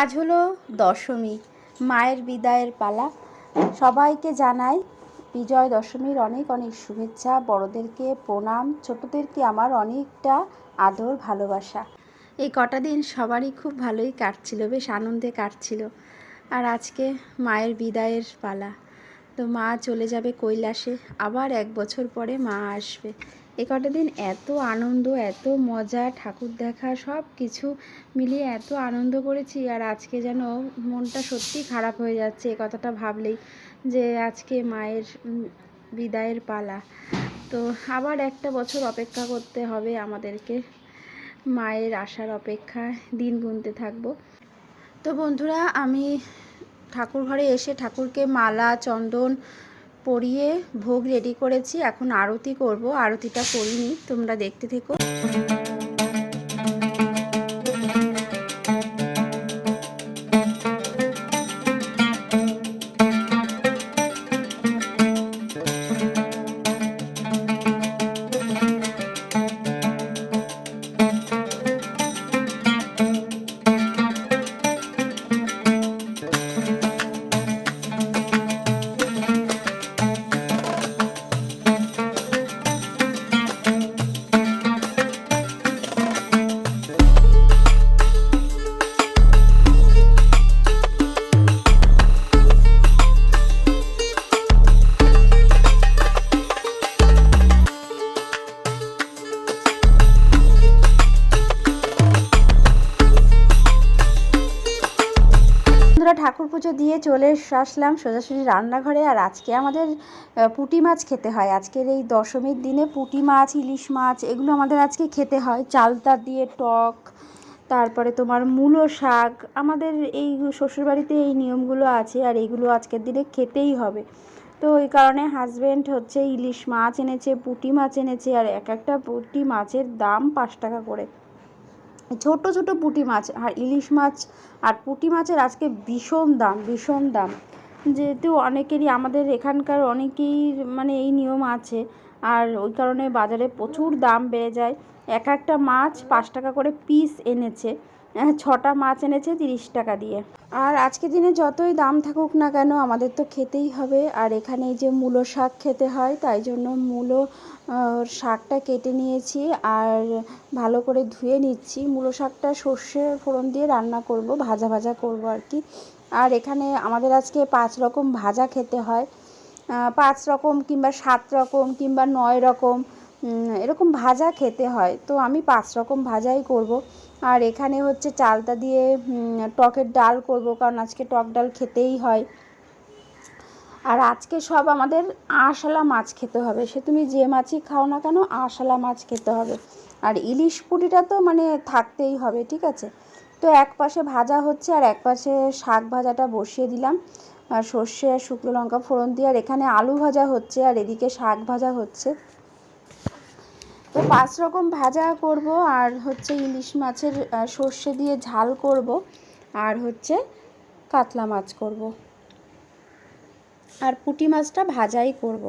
আজ হলো দশমী, মায়ের বিদায়ের পালা। সবাইকে জানাই বিজয় দশমীর অনেক অনেক শুভেচ্ছা। বড়দেরকে প্রণাম, ছোটদেরকে আমার অনেকটা আদর, ভালোবাসা। এই কটা দিন সবারই খুব ভালোই কাটছিল, বেশ আনন্দে কাটছিল। আর আজকে মায়ের বিদায়ের পালা। তো মা চলে যাবে কৈলাসে, আবার এক বছর পরে মা আসবে। এ কটা দিন এত আনন্দ, এত মজা, ঠাকুর দেখা, সব কিছু মিলিয়ে এত আনন্দ করেছি। আর আজকে যেন মনটা সত্যি খারাপ হয়ে যাচ্ছে এ কথাটা ভাবলেই যে আজকে মায়ের বিদায়ের পালা। তো আবার একটা বছর অপেক্ষা করতে হবে আমাদেরকে। মায়ের আসার অপেক্ষায় দিন গুনতে থাকব। তো বন্ধুরা, আমি ঠাকুর ঘরে এসে ঠাকুরকে মালা, চন্দন পরিয়ে ভোগ রেডি করেছি এখন আরতি করব। আরতিটা করিনি তোমরা দেখতে থেকো। চলে আসলাম সোজাসুজি রান্নাঘরে। আর আজকে আমাদের পুঁটি মাছ খেতে হয়। আজকের এই দশমীর দিনে পুঁটি মাছ, ইলিশ মাছ, এগুলো আমাদের আজকে খেতে হয়। চালতা দিয়ে টক, তারপরে তোমার মূলো শাক, আমাদের এই শ্বশুরবাড়িতে এই নিয়মগুলো আছে আর এইগুলো আজকের দিনে খেতেই হবে। তো এই কারণে হাজব্যান্ড হচ্ছে ইলিশ মাছ এনেছে, পুঁটি মাছ এনেছে, আর এক একটা পুঁটি মাছের দাম পাঁচ টাকা করে। ছোট ছোট পুঁটি মাছ আর ইলিশ মাছ আর পুঁটি মাছের আজকে ভীষণ দাম ভীষণ দাম। যেহেতু অনেকেরই, আমাদের এখানকার অনেকেই মানে এই নিয়ম আছে, আর ওই কারণে বাজারে প্রচুর দাম বেড়ে যায়। এক একটা মাছ পাঁচ টাকা করে পিস এনেছে। ছটা মাছ এনেছে তিরিশ টাকা দিয়ে। আর আজকে দিনে যতই দাম থাকুক না কেন, আমাদের তো খেতেই হবে। আর এখানে এই যে মূলো শাক খেতে হয়, তাই জন্য মূলো শাকটা কেটে নিয়েছি আর ভালো করে ধুয়ে নিচ্ছি। মূলো শাকটা সর্ষে ফোড়ন দিয়ে রান্না করব, ভাজা ভাজা করব আর কি। আর এখানে আমাদের আজকে পাঁচ রকম ভাজা খেতে হয়। পাঁচ রকম কিংবা সাত রকম কিংবা নয় রকম এরকম ভাজা খেতে হয়। তো আমি পাঁচ রকম ভাজাই করব। আর এখানে হচ্ছে চালতা দিয়ে টকের ডাল করব, কারণ আজকে টক ডাল খেতেই হয়। আর আজকে সব আমাদের আঁশালা মাছ খেতে হবে। সে তুমি যে মাছই খাও না কেন আঁশালা মাছ খেতে হবে। আর ইলিশ পুঁটিটা তো মানে থাকতেই হবে, ঠিক আছে? তো এক পাশে ভাজা হচ্ছে আর এক পাশে শাক ভাজাটা বসিয়ে দিলাম। আর সর্ষে আর শুকনো লঙ্কা ফোড়ন দিয়ে, আর এখানে আলু ভাজা হচ্ছে, আর এদিকে শাক ভাজা হচ্ছে। তো পাঁচ রকম ভাজা করব, আর হচ্ছে ইলিশ মাছের সর্ষে দিয়ে ঝাল করব, আর হচ্ছে কাতলা মাছ করব। আর পুঁটি মাছটা ভাজাই করব।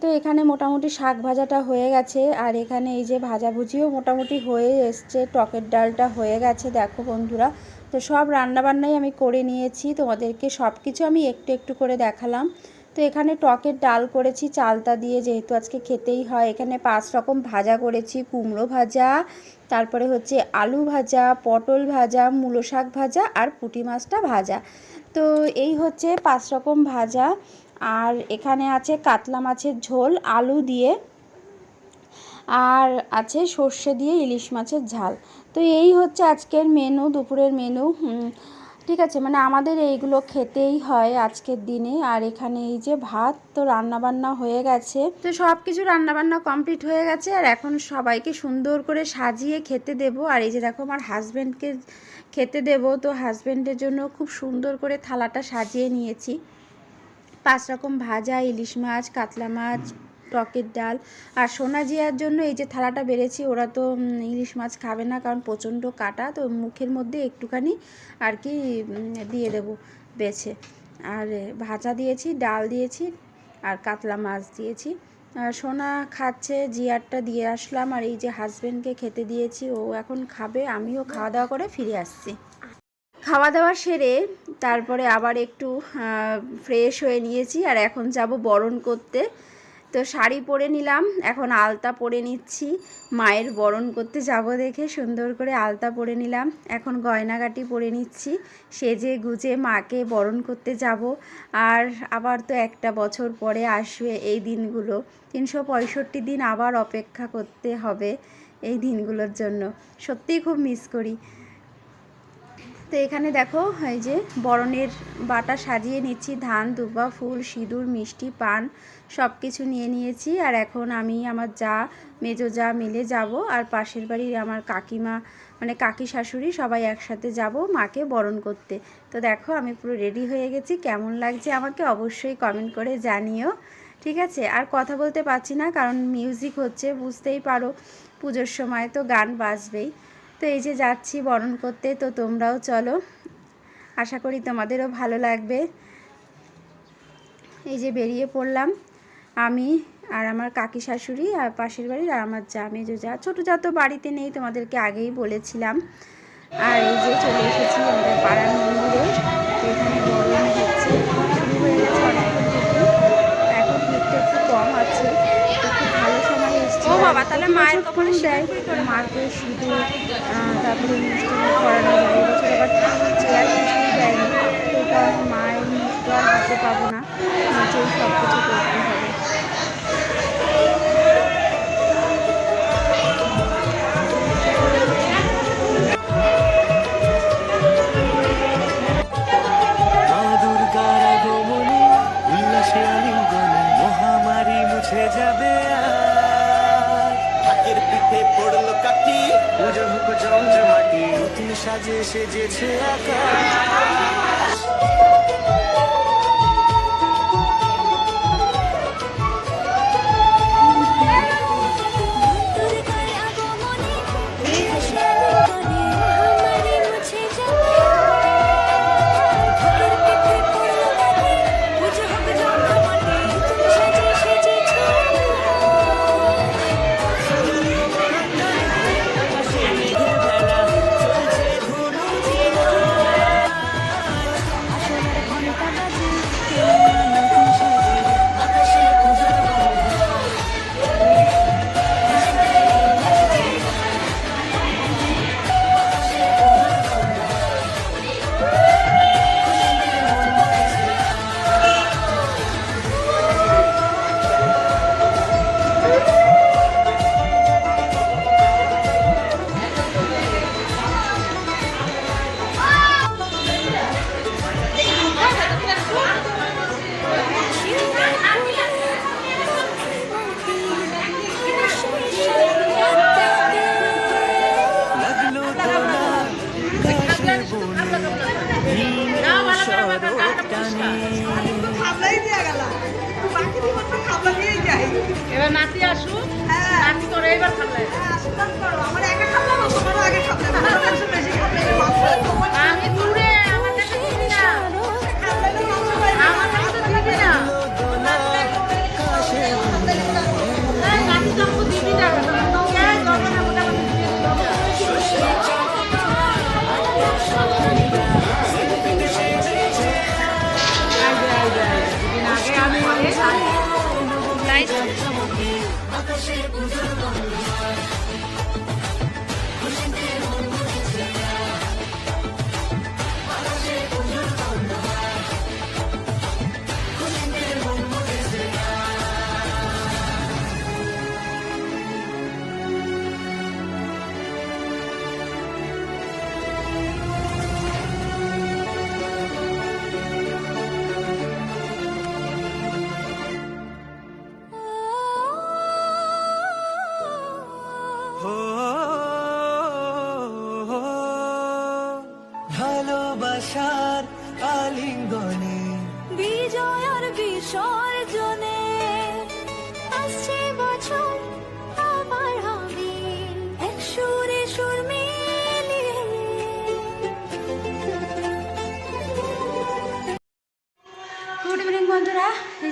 তো এখানে মোটামুটি শাক ভাজাটা হয়ে গেছে, আর এখানে এই যে ভাজাভুজিও মোটামুটি হয়ে এসছে, টকের ডালটা হয়ে গেছে, দেখো বন্ধুরা। তো সব রান্নাবান্নাই আমি করে নিয়েছি, তোমাদেরকে সব কিছু আমি একটু একটু করে দেখালাম। তো এখানে টকের ডাল করেছি, চালতা দিয়ে যেহেতু আজকে খেতেই হয়। এখানে পাঁচ রকম ভাজা করেছি, কুমড়ো ভাজা, তারপরে হচ্ছে আলু ভাজা, পটল ভাজা, মূলো শাক ভাজা আর পুঁটি মাছটা ভাজা। তো এই হচ্ছে পাঁচ রকম ভাজা। আর এখানে আছে কাতলা মাছের ঝোল, আলু দিয়ে। আর আছে সর্ষে দিয়ে ইলিশ মাছের ঝাল। তো এই হচ্ছে আজকের মেনু দুপুরের মেনু ঠিক আছে মানে আমাদের এইগুলো খেতেই হয় আজকের দিনে। আর এখানে এই যে ভাত, তো রান্নাবান্না হয়ে গেছে। তো সব কিছু রান্নাবান্না কমপ্লিট হয়ে গেছে, আর এখন সবাইকে সুন্দর করে সাজিয়ে খেতে দেবো। আর এই যে দেখো, আমার হাজব্যান্ডকে খেতে দেবো। তো হাজব্যান্ডের জন্য খুব সুন্দর করে থালাটা সাজিয়ে নিয়েছি। পাঁচ রকম ভাজা, ইলিশ মাছ, কাতলা মাছ টকের ডাল। আর সোনা জিয়ার জন্য এই যে থালাটা বেড়েছি, ওরা তো ইলিশ মাছ খাবে না, কারণ প্রচণ্ড কাটা, তো মুখের মধ্যে একটুখানি আর কি দিয়ে দেবো বেছে। আর ভাজা দিয়েছি, ডাল দিয়েছি, আর কাতলা মাছ দিয়েছি। সোনা খাচ্ছে, জিয়ারটা দিয়ে আসলাম, আর এই যে হাজবেন্ডকে খেতে দিয়েছি, ও এখন খাবে, আমিও খাওয়া দাওয়া করে ফিরে আসছি। খাওয়া দাওয়া সেরে তারপরে আবার একটু ফ্রেশ হয়ে নিয়েছি, আর এখন যাব বরণ করতে। তো শাড়ি পরে নিলাম, এখন আলতা পরে নিচ্ছি। মায়ের বরণ করতে যাব দেখে সুন্দর করে আলতা পরে নিলাম, এখন গয়নাগাটি পরে নিচ্ছি। সেজে গুজে মাকে বরণ করতে যাব, আর আবার তো একটা বছর পরে আসবে এই দিনগুলো। তিনশো পঁয়ষট্টি দিন আবার অপেক্ষা করতে হবে এই দিনগুলোর জন্য। সত্যিই খুব মিস করি। তো এখানে দেখো, এই যে বরণের বাটা সাজিয়ে নিচ্ছি। ধান দুব্বা ফুল, সিঁদুর, মিষ্টি, পান সব কিছু নিয়ে নিয়েছি। আর এখন আমি আমার যা মেজো যা মিলে যাব। আর পাশের বাড়ির আমার কাকিমা মানে কাকি শাশুড়ি সবাই একসাথে যাব মাকে বরণ করতে। তো দেখো, আমি পুরো রেডি হয়ে গেছি। কেমন লাগছে আমাকে অবশ্যই কমেন্ট করে জানিও, ঠিক আছে? আর কথা বলতে পারছি না, কারণ মিউজিক হচ্ছে, বুঝতেই পারো, পুজোর সময় তো গান বাজবেই। তো এই যে যাচ্ছি বরণ করতে, তো তোমরাও চলো। আশা করি তোমাদেরও ভালো লাগবে। এই যে বেরিয়ে পড়লাম আমি আর আমার কাকি শাশুড়ি আর পাশের বাড়ির আর আমার যা মেজো যা। ছোটো যা তো বাড়িতে নেই, তোমাদেরকে আগেই বলেছিলাম। আর এই যে চলে এসেছি আমাদের পাড়ার মন্দিরে এখানে বরণ হচ্ছে শুরু হয়ে গেছে অনেকক্ষণ থেকে এখন ভিড়টা একটু কম আছে তো খুব ভালো সময় এসেছি ও বাবা, তাহলে মায়ের কপালে দেয়। মাকে সিঁদুর আহ, তারপরে মিষ্টি করানো যায় এবছর আবার চেয়ার কিছুই দেয়নি। সেই কারণে মায়ের মিষ্টি আর হাতে পাবো না। নিচেই সব কিছু করতে হবে।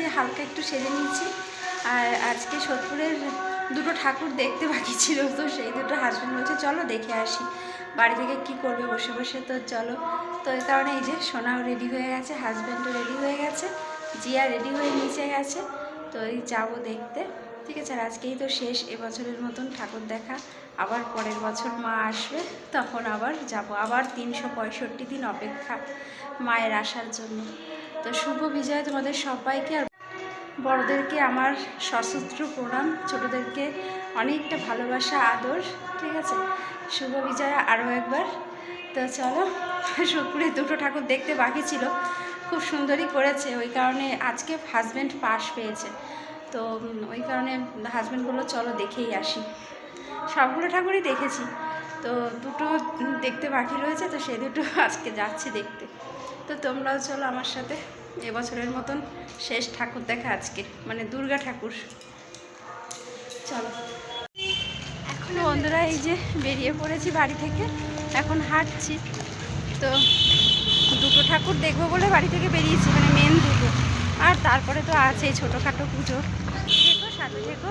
যে হালকা একটু সেজে নিয়েছি। আর আজকে সোদপুরের দুটো ঠাকুর দেখতে বাকি ছিল, তো সেই দুটো হাজব্যান্ড বলছে, চলো দেখে আসি। বাড়ি থেকে কি করবে বসে বসে, তো চলো। তো এই কারণে এই যে সোনাও রেডি হয়ে গেছে হাজব্যান্ডও রেডি হয়ে গেছে, জিয়া রেডি হয়ে নিচে গেছে। তো এই যাব দেখতে। ঠিক আছে, আর আজকেই তো শেষ এবছরের মতন ঠাকুর দেখা। আবার পরের বছর মা আসবে, তখন আবার যাব। আবার তিনশো পঁয়ষট্টি দিন অপেক্ষা মায়ের আসার জন্য। তো শুভ বিজয় তোমাদের সবাইকে আর বড়দেরকে আমার সশস্ত্র প্রণাম, ছোটদেরকে অনেকটা ভালোবাসা, আদর, ঠিক আছে? শুভ বিজয় আরও একবার। তো চলো সুপুরে দুটো ঠাকুর দেখতে বাকি ছিল। খুব সুন্দরই করেছে, ওই কারণে আজকে হাজব্যান্ড পাশ পেয়েছে। তো ওই কারণে হাজব্যান্ড বলল, চলো দেখেই আসি। সবগুলো ঠাকুরই দেখেছি। তো দুটো দেখতে বাকি রয়েছে, তো সে দুটো আজকে যাচ্ছি দেখতে। তো তোমরাও চলো আমার সাথে এবছরের মতন শেষ ঠাকুর দেখা আজকে মানে দুর্গা ঠাকুর। চলো। এখন বন্ধুরা এই যে বেরিয়ে পড়েছি বাড়ি থেকে, এখন হাঁটছি। তো দুটো ঠাকুর দেখব বলে বাড়ি থেকে বেরিয়েছি মানে মেন দুটো। আর তারপরে তো আছেই ছোটোখাটো পুজো। থেকো সাথে থেকো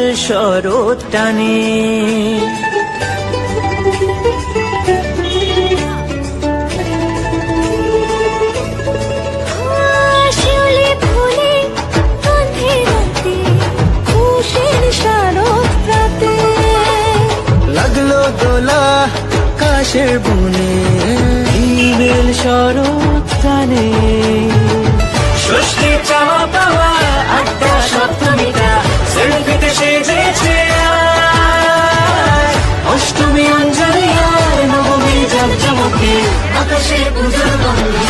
হিমেল শরৎ টানে লাগল দোলা কাশের বনে হিমেল শরৎ টানে। ষষ্ঠী চাওয়া পাওয়া আড্ডা সপ্তমীটা আকাশে পুজোর গন্ধ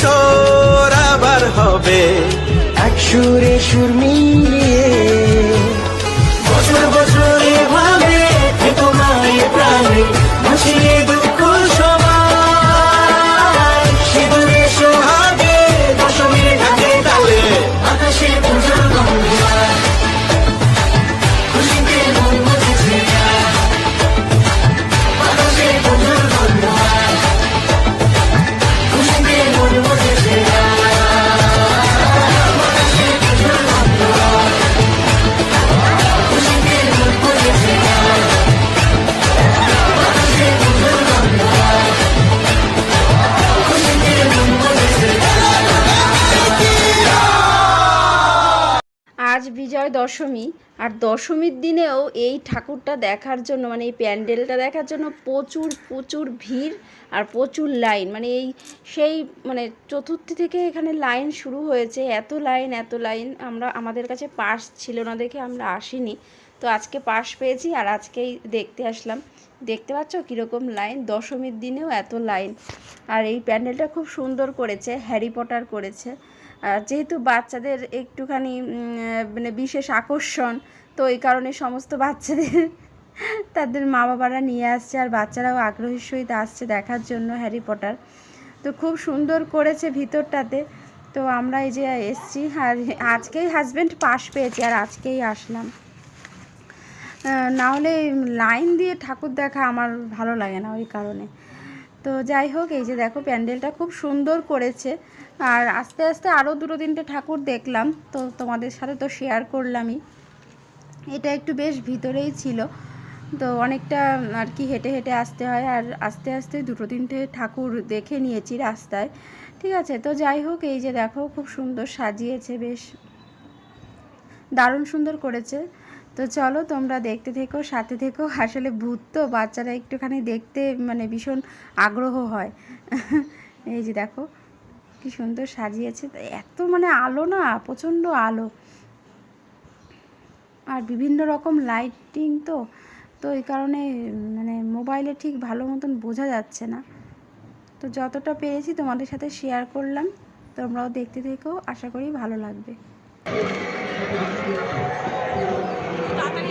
বছর আবার হবে। এক সুরে সুর আজ বিজয় দশমী, আর দশমীর দিনেও এই ঠাকুরটা দেখার জন্য মানে এই প্যান্ডেলটা দেখার জন্য প্রচুর প্রচুর ভিড় আর প্রচুর লাইন। মানে এই সেই মানে চতুর্থী থেকে এখানে লাইন শুরু হয়েছে। এত লাইন এত লাইন আমরা, আমাদের কাছে পাস ছিল না দেখে আমরা আসিনি। তো আজকে পাস পেয়েছি আর আজকেই দেখতে আসলাম। দেখতে পাচ্ছ কীরকম লাইন? দশমীর দিনেও এত লাইন। আর এই প্যান্ডেলটা খুব সুন্দর করেছে, হ্যারি পটার করেছে। যেহেতু বাচ্চাদের একটুখানি মানে বিশেষ আকর্ষণ, তো এই কারণে সমস্ত বাচ্চাদের, তাদের মা বাবারা নিয়ে আসছে আর বাচ্চারাও আগ্রহের সহিত আসছে দেখার জন্য হ্যারি পটার। তো খুব সুন্দর করেছে ভিতরটাতে। তো আমরা এই যে এসছি, আর আজকেই হাজব্যান্ড পাশ পেয়েছি, আর আজকেই আসলাম। না হলে লাইন দিয়ে ঠাকুর দেখা আমার ভালো লাগে না ওই কারণে। তো যাই হোক, এই যে দেখো প্যান্ডেলটা খুব সুন্দর করেছে। আর আস্তে আস্তে আরও দুটো তিনটে ঠাকুর দেখলাম, তো তোমাদের সাথে তো শেয়ার করলামই। এটা একটু বেশ ভিতরেই ছিল, তো অনেকটা আর কি হেঁটে হেঁটে আসতে হয়, আর আস্তে আস্তে দুটো তিনটে ঠাকুর দেখে নিয়েছি রাস্তায়। ঠিক আছে, তো যাই হোক, এই যে দেখো, খুব সুন্দর সাজিয়েছে, বেশ দারুণ সুন্দর করেছে। তো চলো, তোমরা দেখতে থেকো, সাথে থেকো। আসলে ভূত তো, বাচ্চারা একটুখানি দেখতে মানে ভীষণ আগ্রহ হয়। এই যে দেখো কি সুন্দর সাজিয়েছে। তো এত মানে আলো না প্রচণ্ড আলো। আর বিভিন্ন রকম লাইটিং তো তো এই কারণে মানে মোবাইলে ঠিক ভালো মতন বোঝা যাচ্ছে না। তো যতটা পেরেছি তোমাদের সাথে শেয়ার করলাম তোমরাও দেখতে থেকো আশা করি ভালো লাগবে। তাড়াতাড়ি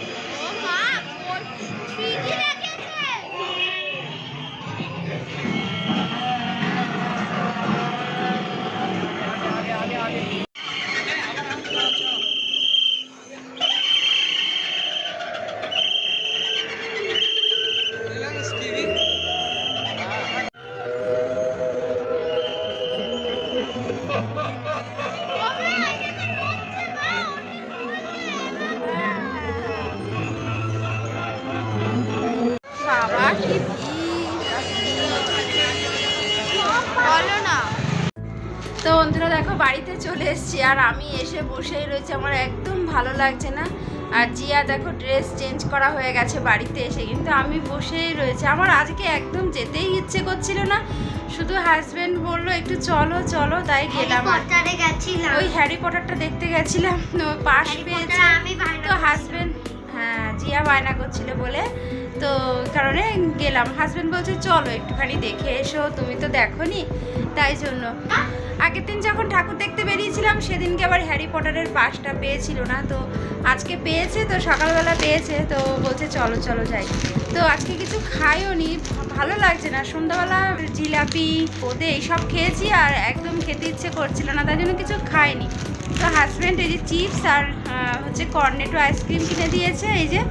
আর আমি এসে বসেই রয়েছি আমার একদম ভালো লাগছে না। আর জিয়া দেখো ড্রেস চেঞ্জ করা হয়ে গেছে বাড়িতে এসে কিন্তু আমি বসেই রয়েছে। আমার আজকে একদম যেতেই ইচ্ছে করছিল না। শুধু হাজবেন্ড বলল একটু চলো চলো। তাই গেলাম ওই হ্যারি পটারটা দেখতে গেছিলাম। তো পাশ পেয়েছে। তো হাজবেন্ড হ্যাঁ জিয়া বায়না করছিল বলে। তো কারণে গেলাম। হাজব্যান্ড বলছে, চলো একটুখানি দেখে এসো, তুমি তো দেখোনি? তাই জন্য। আগের দিন যখন ঠাকুর দেখতে বেরিয়েছিলাম, সেদিনকে আবার হ্যারি পটারের পাসটা পেয়েছিল না। তো আজকে পেয়েছে, তো সকালবেলা পেয়েছে। তো বলছে, চলো চলো যাই। তো আজকে কিছু খাইও নি ভালো লাগছে না। সন্ধ্যাবেলা জিলাপি, ওদে, এইসব খেয়েছি আর একদম খেতে ইচ্ছে করছিল না, তাই জন্য কিছু খাইনি। তো হাজব্যান্ড এই যে চিপস আর হচ্ছে কর্নেটো আইসক্রিম কিনে দিয়েছে। এই যে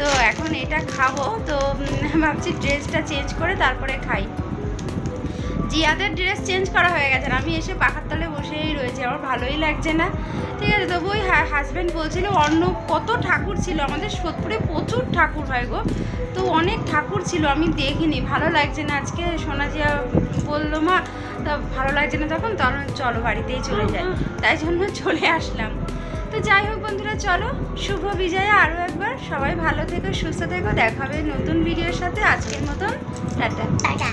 তো এখন এটা খাব, তো ভাবছি ড্রেসটা চেঞ্জ করে তারপরে খাই। জিয়াদের ড্রেস চেঞ্জ করা হয়ে গেছে আমি এসে পাখার তলে বসেই রয়েছি, আমার ভালোই লাগছে না। ঠিক আছে তবু ওই হাজব্যান্ড বলছিল অন্য কত ঠাকুর ছিল আমাদের সোদপুরে, প্রচুর ঠাকুর হয় গো। তো অনেক ঠাকুর ছিল, আমি দেখিনি, ভালো লাগছে না আজকে, সোনা জিয়া বলল, মা, তা ভালো লাগছে না তখন তখন চলো বাড়িতেই চলে যাই। তাই জন্য চলে আসলাম। তো যাই হোক বন্ধুরা, চলো শুভ বিজয়ে আরও একবার। সবাই ভালো থেকো, সুস্থ থেকো দেখাবে নতুন ভিডিওর সাথে আজকের মতন। Ta ta. Ta ta.